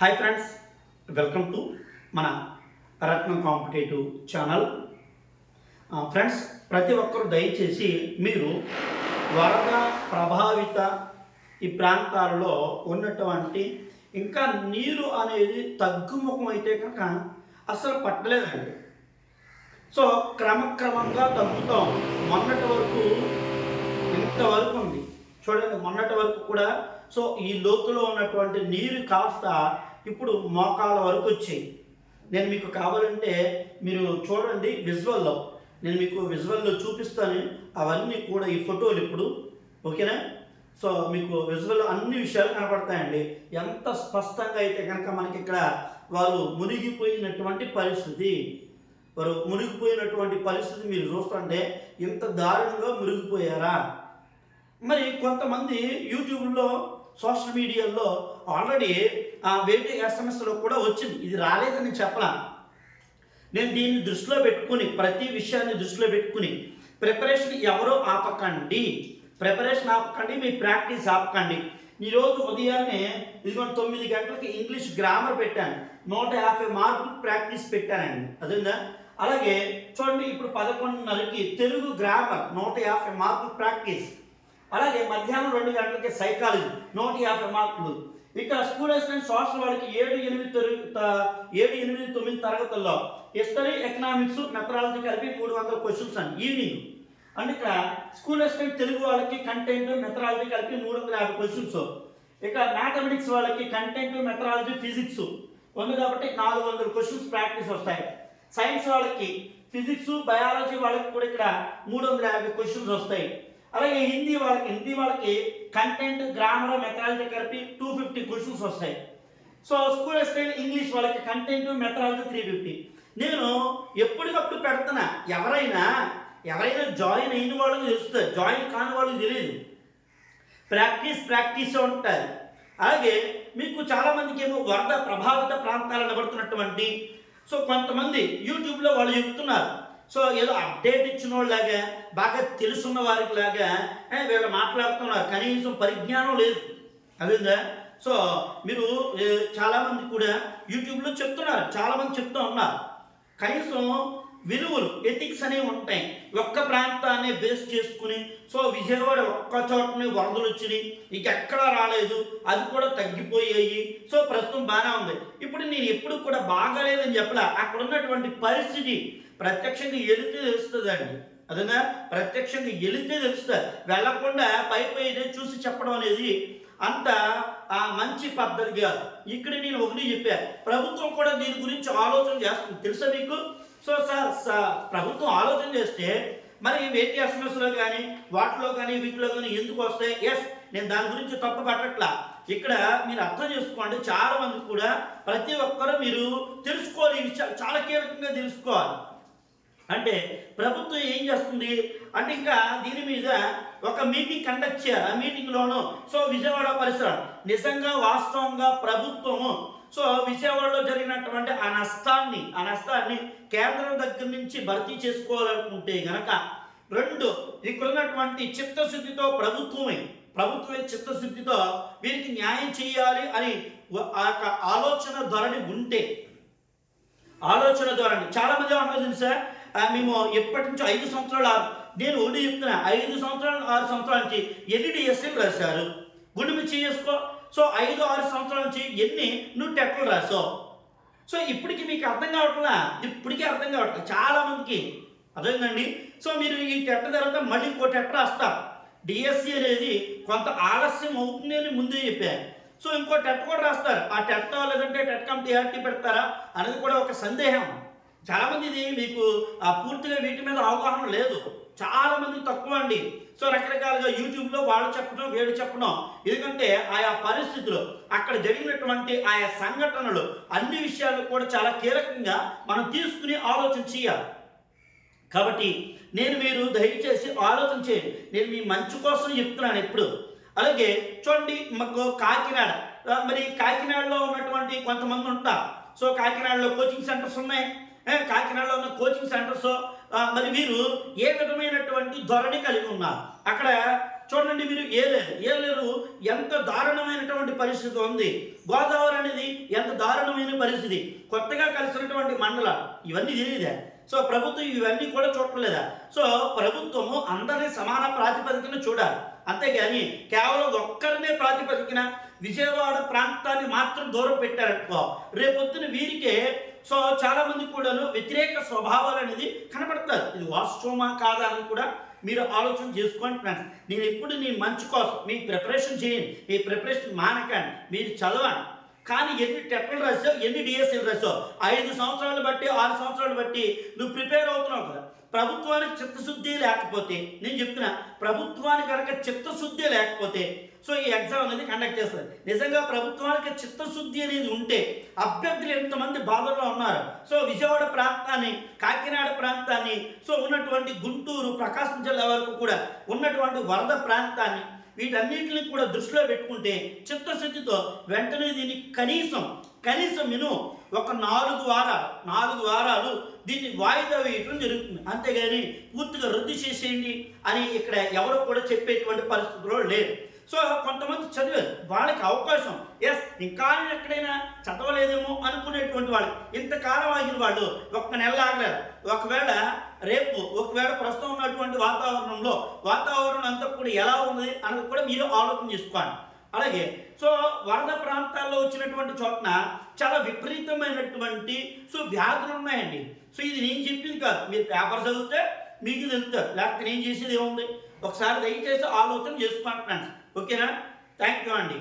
Hi friends welcome to మన రత్నం competitive channel. Friends ప్రతి ఒక్కరు దయచేసి మీరు వరద ప్రభావిత ఈ ప్రాంతాల్లో ఉన్నటువంటి ఇంకా నీరు అనేది తగ్గుముఖం అయితే కనుక అసలు పట్టలేదండి. సో క్రమక్రమంగా తగ్గుతాం. మొన్నటి వరకు ఇంతవరకు ఉంది. చూడండి మొన్నటి వరకు కూడా సో ఈ లోతులో ఉన్నటువంటి నీరు కాస్త ఇప్పుడు మోకాల వరకు వచ్చాయి. నేను మీకు కావాలంటే మీరు చూడండి విజువల్లో. నేను మీకు విజువల్లో చూపిస్తాను. అవన్నీ కూడా ఈ ఫోటోలు ఇప్పుడు. ఓకేనా? సో మీకు విజువల్ అన్ని విషయాలు కనపడతాయండి. ఎంత స్పష్టంగా అయితే కనుక మనకి ఇక్కడ వారు మునిగిపోయినటువంటి పరిస్థితి. వారు మునిగిపోయినటువంటి పరిస్థితి మీరు చూస్తుంటే ఇంత దారుణంగా మునిగిపోయారా? మరి కొంతమంది యూట్యూబ్లో సోషల్ మీడియాలో ఆల్రెడీ ఆ వేటి ఎస్ఎంఎస్లో కూడా వచ్చింది. ఇది రాలేదని చెప్పలా నేను దీన్ని దృష్టిలో పెట్టుకుని ప్రతి విషయాన్ని దృష్టిలో పెట్టుకుని ప్రిపరేషన్ ఎవరో ఆపకండి. ప్రిపరేషన్ ఆపకండి మీ ప్రాక్టీస్ ఆపకండి. ఈరోజు ఉదయాన్నే ఇదిగో తొమ్మిది గంటలకి ఇంగ్లీష్ గ్రామర్ పెట్టాను. నూట యాభై మార్కులు ప్రాక్టీస్ పెట్టానండి. అదేందా అలాగే చూడండి ఇప్పుడు పదకొండున్నరకి తెలుగు గ్రామర్ నూట యాభై మార్కులు ప్రాక్టీస్ అలాగే మధ్యాహ్నం రెండు గంటలకి సైకాలజీ నూట యాభై మార్కులు ఇక స్కూల్ అసిస్టెంట్ సోషల్ వాళ్ళకి ఏడు ఎనిమిది ఏడు ఎనిమిది తొమ్మిది తరగతుల్లో హిస్టరీ ఎకనామిక్స్ మెథడాలజీ కలిపి మూడు వందల క్వశ్చన్స్ అండి ఈవినింగ్. అండ్ ఇక్కడ స్కూల్ అసిస్టెంట్ తెలుగు వాళ్ళకి కంటెంట్ మెథడాలజీ కలిపి మూడు వందల యాభై క్వశ్చన్స్. ఇక మ్యాథమెటిక్స్ వాళ్ళకి కంటెంట్ మెథడాలజీ ఫిజిక్స్. ఉంది కాబట్టి నాలుగు వందల క్వశ్చన్స్ ప్రాక్టీస్ వస్తాయి. సైన్స్ వాళ్ళకి ఫిజిక్స్ బయాలజీ వాళ్ళకి కూడా ఇక్కడ మూడు వందల యాభై క్వశ్చన్స్ వస్తాయి. అలాగే హిందీ వాళ్ళకి హిందీ వాళ్ళకి కంటెంట్ గ్రామర్ మెథడాలజీ కలిపి టూ ఫిఫ్టీ క్వశ్చన్స్ వస్తాయి. సో స్కూల్ స్టైల్ ఇంగ్లీష్ వాళ్ళకి కంటెంట్ మెథడాలజీ త్రీ ఫిఫ్టీ నేను ఎప్పటికప్పుడు పెడుతున్నా ఎవరైనా ఎవరైనా జాయిన్ అయిన వాళ్ళకి తెలుస్తుంది జాయిన్ కాని వాళ్ళకి తెలియదు ప్రాక్టీస్ ప్రాక్టీస్ ఉంటుంది అలాగే మీకు చాలామందికి ఏమో వరద ప్రభావిత ప్రాంతాలు నిలబడుతున్నటువంటి సో కొంతమంది యూట్యూబ్లో వాళ్ళు చెప్తున్నారు సో ఏదో అప్డేట్ ఇచ్చిన వాళ్ళలాగా బాగా తెలుసున్న వారికి లాగా వీళ్ళు మాట్లాడుతున్నారు. కనీసం పరిజ్ఞానం లేదు. అదేందా సో మీరు చాలామంది కూడా యూట్యూబ్లో చెప్తున్నారు. చాలామంది చెప్తూ ఉన్నారు. కనీసం విలువలు ఎథిక్స్ అనేవి ఉంటాయి. ఒక్క ప్రాంతాన్ని బేస్ చేసుకుని సో విజయవాడ ఒక్క చోటనే వరదలు వచ్చినాయి. ఇంకెక్కడ రాలేదు. అది కూడా తగ్గిపోయాయి. సో ప్రస్తుతం బాగానే ఉంది. ఇప్పుడు నేను ఎప్పుడు కూడా బాగాలేదని చెప్పలే. అక్కడ ఉన్నటువంటి పరిస్థితి ప్రత్యక్షంగా వెళితే తెలుస్తుందండి. అదనా? ప్రత్యక్షంగా వెళితే తెలుస్తుంది. వెళ్ళకుండా పై పై చూసి చెప్పడం అనేది అంత ఆ మంచి పద్ధతి కాదు. ఇక్కడ నేను ఒకటి చెప్పాను. ప్రభుత్వం కూడా దీని గురించి ఆలోచన చేస్తుంది. తెలుసా మీకు? సో సార్ ప్రభుత్వం ఆలోచన చేస్తే మరి వేటి ఎస్ఎంఎస్లో కానీ వాటిలో కానీ వీటిలో కానీ ఎందుకు వస్తాయి? ఎస్ నేను దాని గురించి తప్పు పట్టట్లా. ఇక్కడ మీరు అర్థం చేసుకోండి. చాలా మంది కూడా ప్రతి ఒక్కరూ మీరు తెలుసుకోవాలి. ఈ చాలా కీలకంగా తెలుసుకోవాలి. అంటే ప్రభుత్వం ఏం చేస్తుంది? అంటే ఇంకా దీని మీద ఒక మీటింగ్ కండక్ట్ చేయాలి ఆ మీటింగ్లోనూ సో విజయవాడ పరిసర నిజంగా వాస్తవంగా ప్రభుత్వము సో విజయవాడలో జరిగినటువంటి ఆ నష్టాన్ని ఆ నష్టాన్ని కేంద్రం దగ్గర నుంచి భర్తీ చేసుకోవాలనుకుంటే గనక రెండు ఇక్కడున్నటువంటి చిత్తశుద్ధితో ప్రభుత్వమే ప్రభుత్వమే చిత్తశుద్ధితో వీరికి న్యాయం చేయాలి అని ఆ యొక్క ఆలోచన ధోరణి ఉంటే ఆలోచన ద్వారా చాలా మంది ఏమంటారు మేము ఎప్పటి నుంచో ఐదు సంవత్సరాలు ఆరు నేను ఒకటి చెప్తున్నా ఐదు సంవత్సరాలు ఆరు సంవత్సరాల నుంచి ఎన్ని డిఎస్సీలు రాశారు. గుండె మీద చేసుకో సో ఐదు ఆరు సంవత్సరాల నుంచి ఎన్ని నువ్వు టెట్లు రాసావు. సో ఇప్పటికి మీకు అర్థం కావట్లా? ఇప్పటికీ అర్థం కావట్లేదు చాలా మందికి అర్థమైందండి సో మీరు ఈ టెట్ తర్వాత మళ్ళీ ఇంకో టెట్ రాస్తారు డిఎస్సి అనేది కొంత ఆలస్యం అవుతుంది అని ముందే చెప్పాను సో ఇంకో టెట్ కూడా రాస్తారు. ఆ టెట్ లేదంటే టెట్ కమిటీ ఆర్టీ పెడతారా? అనేది కూడా ఒక సందేహం. చాలా మంది మీకు పూర్తిగా వీటి మీద అవగాహన లేదు. చాలా మంది తక్కువ అండి. సో రకరకాలుగా యూట్యూబ్లో వాళ్ళు చెప్పడం వేడు చెప్పడం. ఎందుకంటే ఆయా పరిస్థితులు అక్కడ జరిగినటువంటి ఆయా సంఘటనలు అన్ని విషయాలు కూడా చాలా కీలకంగా మనం తీసుకుని ఆలోచన చేయాలి. కాబట్టి నేను మీరు దయచేసి ఆలోచన చేయండి. నేను మీ మంచి కోసం చెప్తున్నాను ఎప్పుడు. అలాగే చూడండి మాకు కాకినాడ మరి కాకినాడలో ఉన్నటువంటి కొంతమంది ఉంటారు. సో కాకినాడలో కోచింగ్ సెంటర్స్ ఉన్నాయి. కాకినాడలో ఉన్న కోచింగ్ సెంటర్స్ మరి వీరు ఏ విధమైనటువంటి ధోరణి కలిగి ఉన్నారు? అక్కడ చూడండి మీరు ఏలేరు. ఏలేరు ఎంత దారుణమైనటువంటి పరిస్థితి ఉంది. గోదావరి అనేది ఎంత దారుణమైన పరిస్థితి. కొత్తగా కలిసినటువంటి మండలం ఇవన్నీ తెలియదా. సో ప్రభుత్వం ఇవన్నీ కూడా చూడలేదా సో ప్రభుత్వము అందరినీ సమాన ప్రాతిపదికన చూడాలి. అంతేగాని కేవలం ఒక్కరినే ప్రాతిపదికన విజయవాడ ప్రాంతాన్ని మాత్రం దూరం పెట్టారనుకో రేపొద్దున వీరికే సో చాలా మంది కూడాను వ్యతిరేక స్వభావాలు అనేది కనపడతారు. ఇది వాస్తవమా కాదా అని కూడా మీరు ఆలోచన చేసుకోండి ఫ్రెండ్స్ నేను ఎప్పుడు నేను మంచి కోసం మీ ప్రిపరేషన్ చేయండి. మీ ప్రిపరేషన్ మానకండి. మీరు చదవండి. కానీ ఎన్ని టెట్లు రాసావు ఎన్ని డిఎస్ఎల్ రాసావు ఐదు సంవత్సరాలు బట్టి ఆరు సంవత్సరాలు బట్టి నువ్వు ప్రిపేర్ అవుతున్నావు కదా. ప్రభుత్వానికి చిత్తశుద్ధి లేకపోతే నేను చెప్తున్నా ప్రభుత్వానికి కనుక చిత్తశుద్ధి లేకపోతే సో ఈ ఎగ్జామ్ అనేది కండక్ట్ చేస్తారు నిజంగా ప్రభుత్వానికి చిత్తశుద్ధి అనేది ఉంటే అభ్యర్థులు ఎంతమంది బాధల్లో ఉన్నారు. సో విజయవాడ ప్రాంతాన్ని కాకినాడ ప్రాంతాన్ని సో ఉన్నటువంటి గుంటూరు ప్రకాశం జిల్లా వరకు కూడా ఉన్నటువంటి వరద ప్రాంతాన్ని వీటన్నింటిని కూడా దృష్టిలో పెట్టుకుంటే చిత్తశుద్ధితో వెంటనే దీన్ని కనీసం కనీసం నేను ఒక నాలుగు వారాలు నాలుగు వారాలు దీన్ని వాయిదా వేయటం జరుగుతుంది. అంతేగాని పూర్తిగా రద్దు చేసేయండి అని ఇక్కడ ఎవరో కూడా చెప్పేటువంటి పరిస్థితిలో లేదు సో కొంతమంది చదివారు వాళ్ళకి అవకాశం ఎస్ ఇంకా ఎక్కడైనా చదవలేదేమో అనుకునేటువంటి వాళ్ళు ఇంతకాలం ఆగిన వాళ్ళు ఒక్క నెల ఆగలేరు ఒకవేళ రేపు ఒకవేళ ప్రస్తుతం ఉన్నటువంటి వాతావరణంలో వాతావరణం అంతా కూడా ఎలా ఉంది అన్నది కూడా మీరు ఆలోచన చేసుకోండి అలాగే సో వరద ప్రాంతాల్లో వచ్చినటువంటి చోటన చాలా విపరీతమైనటువంటి సో వ్యాధులు ఉన్నాయండి. సో ఇది నేను చెప్పింది కాదు మీరు పేపర్ చదివితే మీకు తెలుస్తారు లేకపోతే నేను చేసేది ఏముంది? ఒకసారి దయచేసి ఆలోచన చేసుకోండి ఫ్రెండ్స్. ఓకేనా థ్యాంక్ యూ అండి